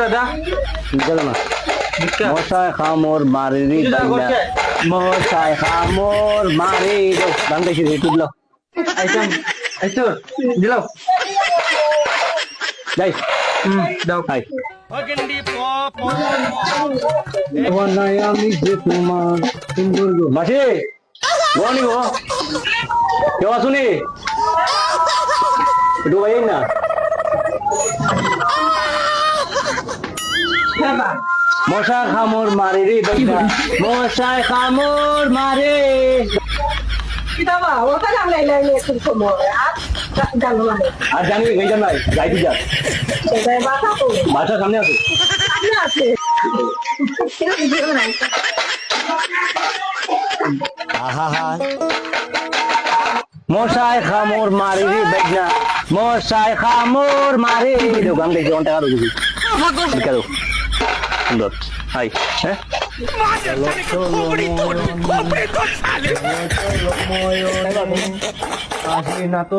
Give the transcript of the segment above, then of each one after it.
দাদা। চলো না মশাই খামোর মারি রে এটা করছে? মশাই খামোর মারি গান গাইছি রে তুই আইতাম আইতো দিলাও। যাই। হুম দাও। হাই। নাই আমি যে তোমার মাসি গো। কেউ আসুনি? ভাই না। মশা খামোর মারে রে মশাই খামোর মারে। আর জানো মানে? আর জানি এইটা নাই যাইতে যা বাসা সামনে আছে। সামনে আছে। মশাই খামোর মারে রে বেটা মশাই খামোর মারে রে। গান অন টাকা রুজি ঠিক আছে সুন্দর। হাই হ্যাঁ? না তো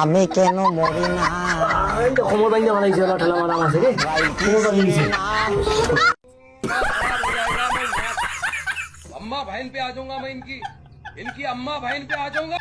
আমি কেন মরি না খবর বাইন্দা বানাইছে ঠেলা মারা আছে রে খবর বানিয়েছে अम्मा बहन पे आ जाऊंगा मैं इनकी इनकी अम्मा बहन पे आ जाऊंगा